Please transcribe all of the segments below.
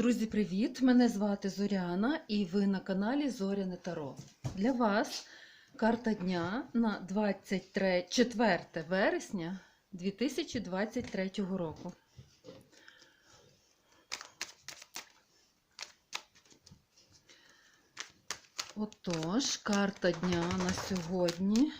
Друзі, привіт! Мене звати Зоряна і ви на каналі Зоряне Таро. Для вас карта дня на 23, 4 вересня 2023 року. Отож, карта дня на сьогодні.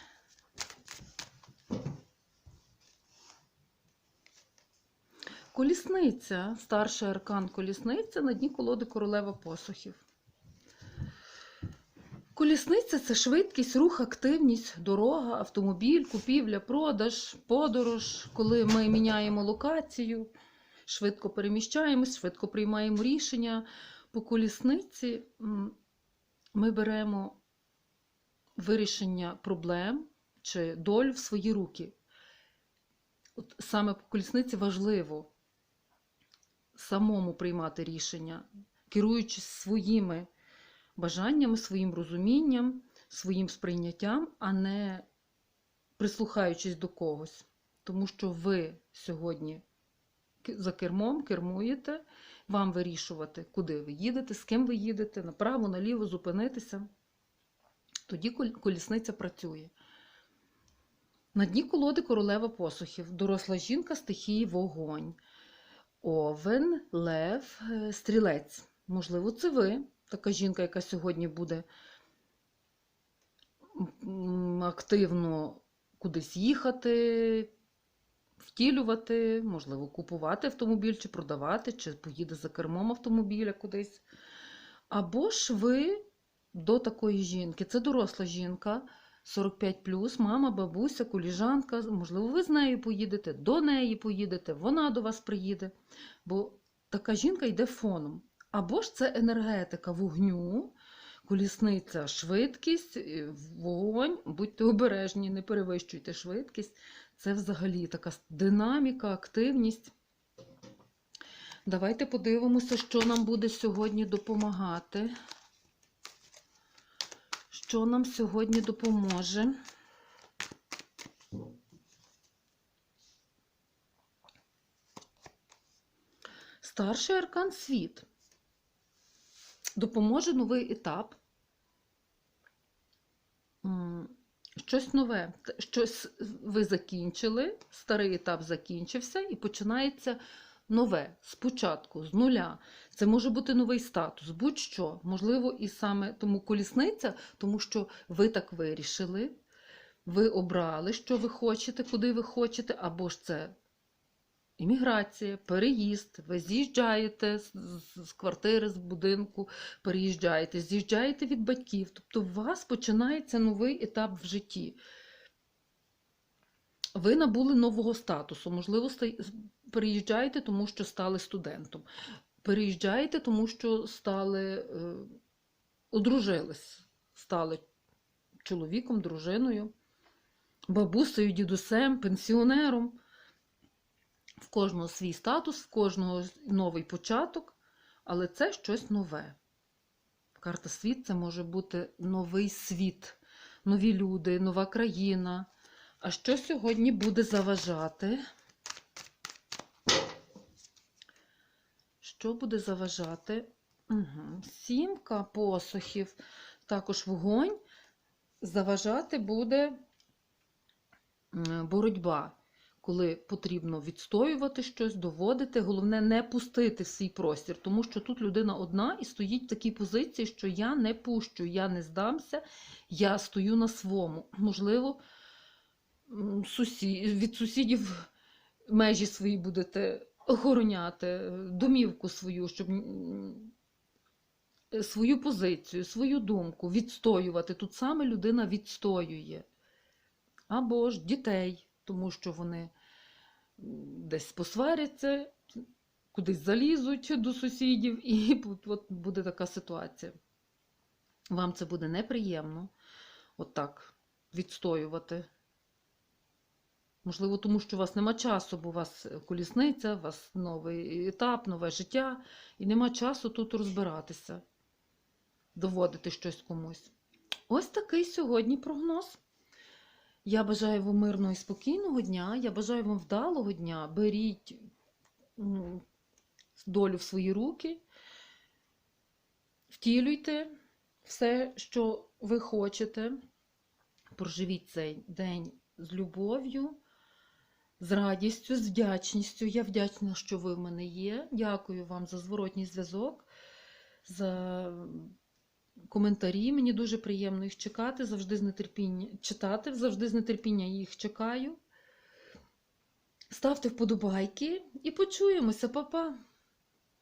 Колісниця, старший аркан колісниця на дні колоди королева посухів. Колісниця це швидкість, рух, активність, дорога, автомобіль, купівля, продаж, подорож, коли ми міняємо локацію, швидко переміщаємось, швидко приймаємо рішення. По колісниці ми беремо вирішення проблем чи доль в свої руки. От саме по колісниці важливо самому приймати рішення, керуючись своїми бажаннями, своїм розумінням, своїм сприйняттям, а не прислухаючись до когось. Тому що ви сьогодні за кермом кермуєте, вам вирішувати, куди ви їдете, з ким ви їдете, направо, наліво, зупинитися. Тоді колісниця працює. На дні колоди королева посухів, доросла жінка стихії вогонь. Овен, лев, е, стрілець. Можливо, це ви, така жінка, яка сьогодні буде активно кудись їхати, втілювати, можливо, купувати автомобіль, чи продавати, чи поїде за кермом автомобіля кудись. Або ж ви до такої жінки, це доросла жінка. 45 мама, бабуся, коліжанка, можливо, ви з нею поїдете, до неї поїдете, вона до вас приїде. Бо така жінка йде фоном. Або ж це енергетика вогню, колісниця, швидкість, е, вогонь. Будьте обережні, не перевищуйте швидкість. Це взагалі така динаміка, активність. Давайте подивимося, що нам буде сьогодні допомагати. Що нам сьогодні допоможе? Старший аркан світ. Допоможе новий етап. Щось нове. Щось ви закінчили, старий етап закінчився і починається нове спочатку, з нуля. Це може бути новий статус, будь-що. Можливо, і саме тому колісниця, тому що ви так вирішили, ви обрали, що ви хочете, куди ви хочете, або ж це імміграція, переїзд, ви з'їжджаєте з, квартири, з будинку, переїжджаєте, з'їжджаєте від батьків. Тобто у вас починається новий етап в житті. Ви набули нового статусу, можливо, переїжджаєте, тому що стали студентом. Переїжджаєте, тому що стали, е, одружились, стали чоловіком, дружиною, бабусею, дідусем, пенсіонером. В кожного свій статус, в кожного новий початок, але це щось нове. Карта світ це може бути новий світ, нові люди, нова країна. А що сьогодні буде заважати? Що буде заважати? Угу. Сімка посухів, також вогонь. Заважати буде боротьба, коли потрібно відстоювати щось, доводити. Головне, не пустити свій простір, тому що тут людина одна і стоїть в такій позиції, що я не пущу, я не здамся, я стою на своєму. Можливо, м, сусі... від сусідів межі свої будете охороняти, домівку свою, щоб свою позицію, свою думку відстоювати. Тут саме людина відстоює. Або ж дітей, тому що вони десь посваряться, кудись залізуть до сусідів, і от, от буде така ситуація. Вам це буде неприємно, отак, відстоювати. Можливо, тому що у вас нема часу, бо у вас колісниця, у вас новий етап, нове життя, і нема часу тут розбиратися, доводити щось комусь. Ось такий сьогодні прогноз. Я бажаю вам мирного і спокійного дня. Я бажаю вам вдалого дня. Беріть долю в свої руки, Втілюйте все, що ви хочете. Проживіть цей день з любов'ю, з радістю, з вдячністю. Я вдячна, що ви в мене є. Дякую вам за зворотній зв'язок, за коментарі. Мені дуже приємно їх чекати, завжди з нетерпіння читати, завжди з нетерпіння їх чекаю. Ставте вподобайки і почуємося, Па-па!